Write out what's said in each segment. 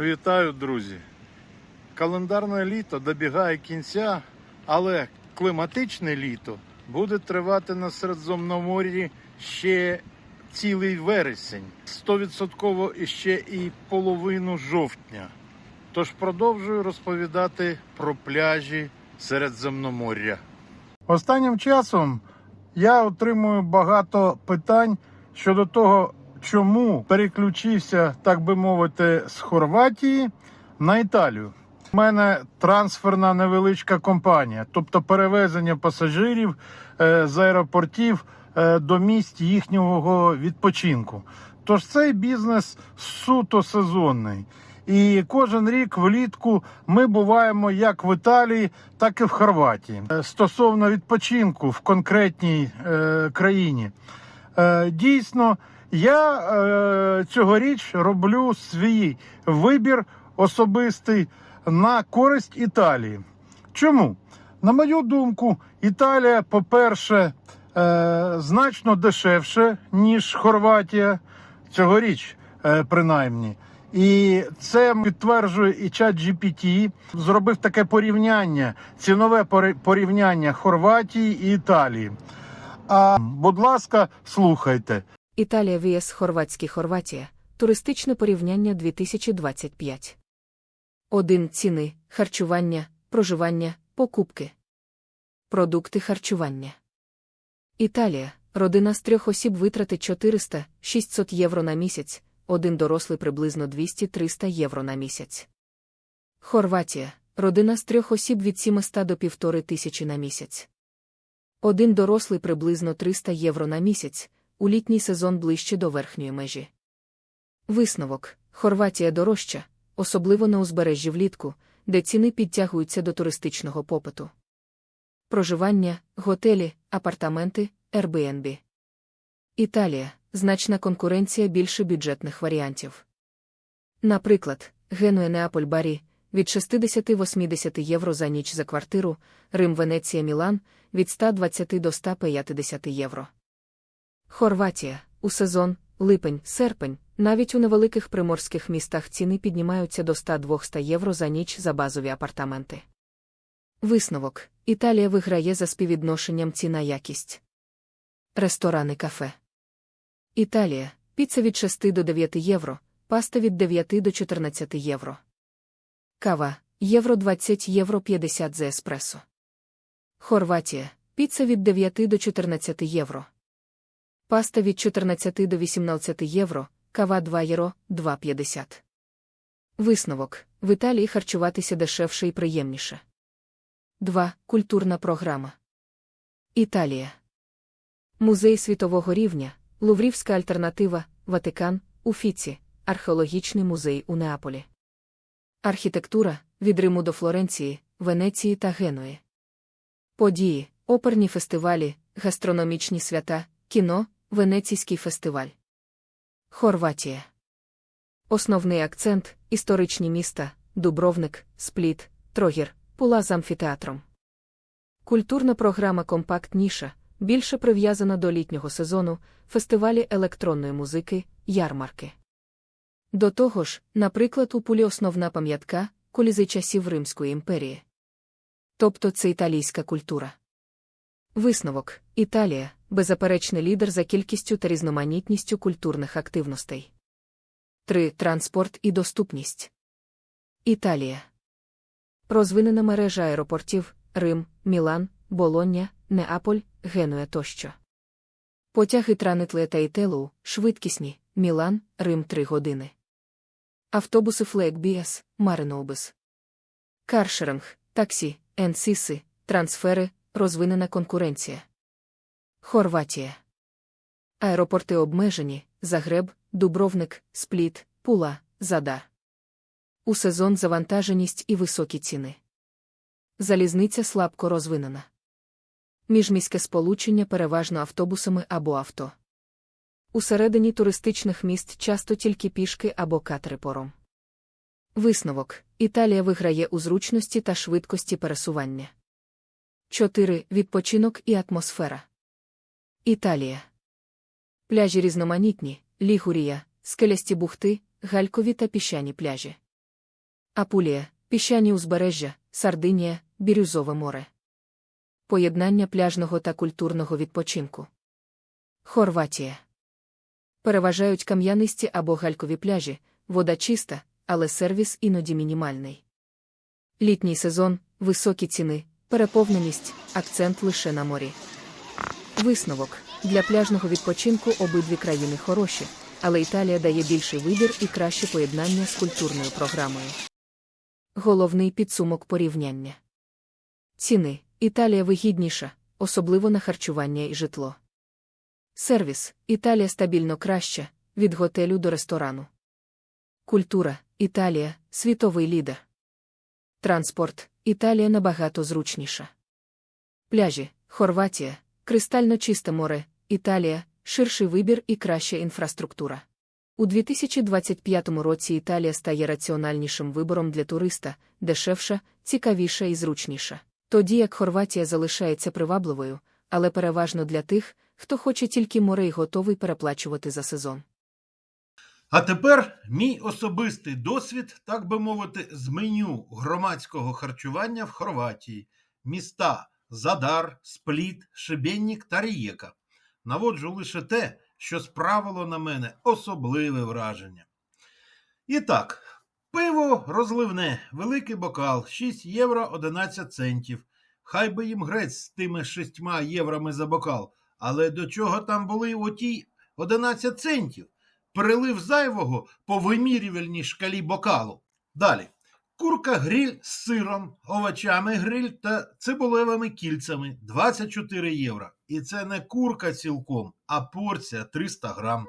Вітаю, друзі! Календарне літо добігає кінця, але кліматичне літо буде тривати на Середземномор'ї ще цілий вересень, 100% іще і половину жовтня. Тож продовжую розповідати про пляжі Середземномор'я. Останнім часом я отримую багато питань щодо того, чому переключився, так би мовити, з Хорватії на Італію. У мене трансферна невеличка компанія, тобто перевезення пасажирів е, з аеропортів е, до місць їхнього відпочинку. Тож цей бізнес суто сезонний. І кожен рік влітку ми буваємо як в Італії, так і в Хорватії. Е, Стосовно відпочинку в конкретній е, країні. Е, дійсно, я е, цьогоріч роблю свій вибір особистий на користь Італії. Чому? На мою думку, Італія, по-перше, е, значно дешевше, ніж Хорватія, цьогоріч, е, принаймні. І це підтверджує і чат GPT. Зробив таке порівняння, цінове порівняння Хорватії і Італії. А, будь ласка, слухайте. Італія vs Хорватський Хорватія. Туристичне порівняння 2025. 1. Ціни, харчування, проживання, покупки. Продукти харчування. Італія. Родина з трьох осіб витратить 400-600 євро на місяць, один дорослий приблизно 200-300 євро на місяць. Хорватія. Родина з трьох осіб від 700 до 1500 тисячі на місяць. Один дорослий приблизно 300 євро на місяць, у літній сезон ближче до верхньої межі. Висновок Хорватія дорожча, особливо на узбережжі влітку, де ціни підтягуються до туристичного попиту. Проживання, готелі, апартаменти, Airbnb. Італія значна конкуренція більше бюджетних варіантів. Наприклад, Генуя Неаполь Барі від 60-80 євро за ніч за квартиру, Рим Венеція Мілан від 120 до 150 євро. Хорватія у сезон, липень, серпень, навіть у невеликих приморських містах ціни піднімаються до 100-200 євро за ніч за базові апартаменти. Висновок Італія виграє за співвідношенням ціна якість. Ресторани кафе. Італія піца від 6 до 9 євро, паста від 9 до 14 євро. Кава євро 20 євро 50 за еспресо. Хорватія піца від 9 до 14 євро. Паста від 14 до 18 євро, кава 2 євро 2,50. Висновок в Італії харчуватися дешевше і приємніше. 2. Культурна програма. Італія. Музей світового рівня, Луврівська альтернатива, Ватикан, Уфіці, археологічний музей у Неаполі. Архітектура від Риму до Флоренції, Венеції та Генуї. Події, оперні фестивалі, гастрономічні свята, кіно, Венеційський фестиваль. Хорватія. Основний акцент історичні міста, Дубровник, Спліт, Трогір, Пула з амфітеатром. Культурна програма компактніша, більше прив'язана до літнього сезону, фестивалі електронної музики, ярмарки. До того ж, наприклад, у пулі основна пам'ятка колізи часів Римської імперії. Тобто це італійська культура. Висновок Італія беззаперечний лідер за кількістю та різноманітністю культурних активностей. 3. Транспорт і доступність. Італія. Розвинена мережа аеропортів Рим, Мілан, Болоння, Неаполь, Генуя тощо. Потяги Транетле та Ітелу, швидкісні, Мілан, Рим 3 години. Автобуси Флейкбіас, Мариноубис. Каршеринг, таксі, енсіси, трансфери, розвинена конкуренція. Хорватія. Аеропорти обмежені, Загреб, Дубровник, Спліт, Пула, Задар. У сезон завантаженість і високі ціни. Залізниця слабко розвинена. Міжміське сполучення переважно автобусами або авто. Усередині туристичних міст часто тільки пішки або катери пором. Висновок Італія виграє у зручності та швидкості пересування. 4. Відпочинок і атмосфера. Італія. Пляжі різноманітні, Лігурія, скелясті бухти, галькові та піщані пляжі. Апулія, піщані узбережжя, Сардинія, Бірюзове море. Поєднання пляжного та культурного відпочинку. Хорватія. Переважають кам'янисті або галькові пляжі, вода чиста, але сервіс іноді мінімальний. Літній сезон, високі ціни, переповненість, акцент лише на морі. Висновок для пляжного відпочинку обидві країни хороші, але Італія дає більший вибір і краще поєднання з культурною програмою. Головний підсумок порівняння. Ціни. Італія вигідніша, особливо на харчування і житло. Сервіс. Італія стабільно краща, від готелю до ресторану. Культура. Італія світовий лідер. Транспорт. Італія набагато зручніша. Пляжі. Хорватія, кристально чисте море, Італія, ширший вибір і краща інфраструктура. У 2025 році Італія стає раціональнішим вибором для туриста, дешевша, цікавіша і зручніша. Тоді як Хорватія залишається привабливою, але переважно для тих, хто хоче тільки море і готовий переплачувати за сезон. А тепер мій особистий досвід, так би мовити, з меню громадського харчування в Хорватії, міста Задар, Спліт, Шебеннік та Рієка. Наводжу лише те, що справило на мене особливе враження. І так, пиво розливне, великий бокал, 6 євро 11 центів. Хай би їм грець з тими 6 єврами за бокал, але до чого там були оті 11 центів? перелив зайвого по вимірювальній шкалі бокалу. Далі. Курка гриль з сиром, овочами гриль та цибулевими кільцями 24 євро. І це не курка цілком, а порція 300 грам.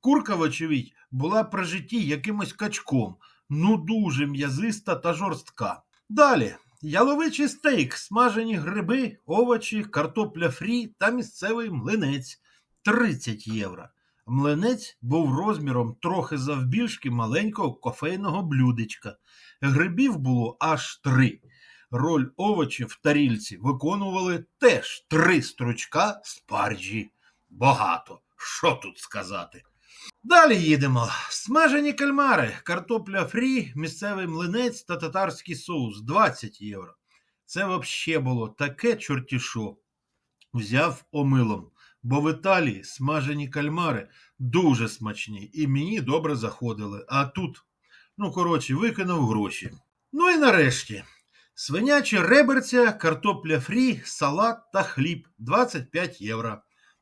Курка, вочевидь, була при житті якимось качком, ну дуже м'язиста та жорстка. Далі. Яловичий стейк, смажені гриби, овочі, картопля фрі та місцевий млинець 30 євро. Млинець був розміром трохи завбільшки маленького кофейного блюдечка. Грибів було аж три. Роль овочів в тарільці виконували теж три стручка спаржі. Багато. Що тут сказати? Далі їдемо. Смажені кальмари, картопля фрі, місцевий млинець та татарський соус 20 євро. Це взагалі було таке чортішо. Взяв омилом бо в Італії смажені кальмари дуже смачні і мені добре заходили. А тут, ну коротше, викинув гроші. Ну і нарешті. Свинячі реберця, картопля фрі, салат та хліб 25 євро.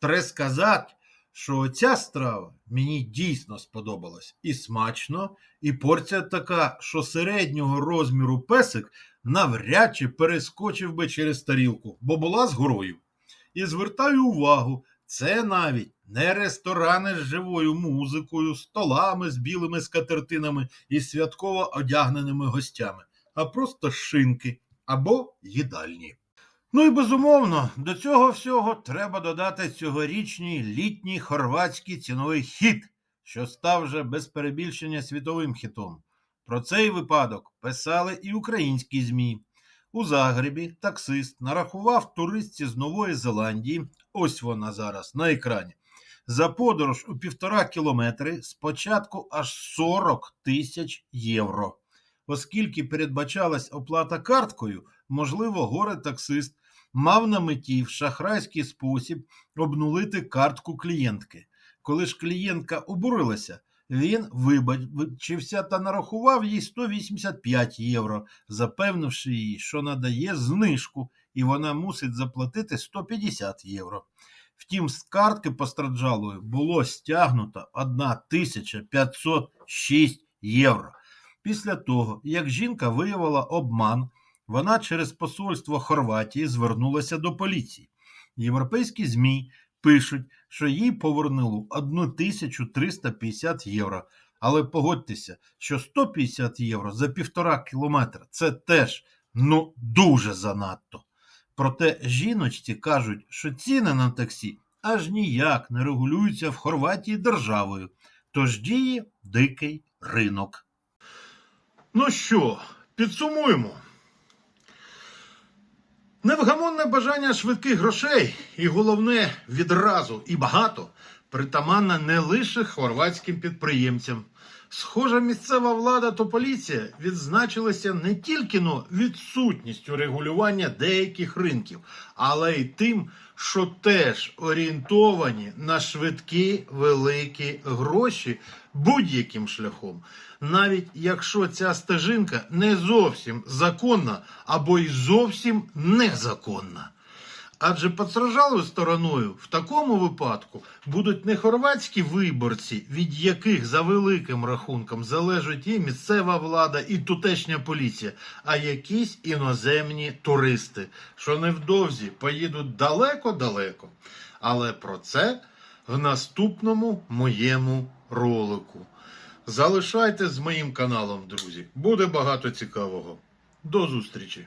Треба сказати, що ця страва мені дійсно сподобалась. І смачно, і порція така, що середнього розміру песик навряд чи перескочив би через тарілку, бо була з горою. І звертаю увагу, це навіть не ресторани з живою музикою, столами з білими скатертинами і святково одягненими гостями, а просто шинки або їдальні. Ну і безумовно, до цього всього треба додати цьогорічний літній хорватський ціновий хіт, що став вже без перебільшення світовим хітом. Про цей випадок писали і українські ЗМІ. У Загребі таксист нарахував туристці з Нової Зеландії, ось вона зараз на екрані, за подорож у півтора кілометри спочатку аж 40 тисяч євро. Оскільки передбачалась оплата карткою, можливо, горе-таксист мав на меті в шахрайський спосіб обнулити картку клієнтки. Коли ж клієнтка обурилася, він вибачився та нарахував їй 185 євро, запевнивши їй, що надає знижку, і вона мусить заплатити 150 євро. Втім, з картки постраждалої було стягнуто 1506 євро. Після того, як жінка виявила обман, вона через посольство Хорватії звернулася до поліції. Європейські ЗМІ пишуть, що їй повернули 1350 євро. Але погодьтеся, що 150 євро за півтора кілометра це теж ну дуже занадто. Проте жіночці кажуть, що ціни на таксі аж ніяк не регулюються в Хорватії державою, тож діє дикий ринок. Ну що, підсумуємо. Невгамонне бажання швидких грошей, і головне відразу і багато притаманна не лише хорватським підприємцям. Схожа місцева влада та поліція відзначилися не тільки но відсутністю регулювання деяких ринків, але й тим, що теж орієнтовані на швидкі великі гроші будь-яким шляхом, навіть якщо ця стежинка не зовсім законна або й зовсім незаконна. Адже подстражалою стороною в такому випадку будуть не хорватські виборці, від яких за великим рахунком залежить і місцева влада, і тутешня поліція, а якісь іноземні туристи, що невдовзі поїдуть далеко-далеко. Але про це в наступному моєму ролику. Залишайте з моїм каналом, друзі. Буде багато цікавого. До зустрічі!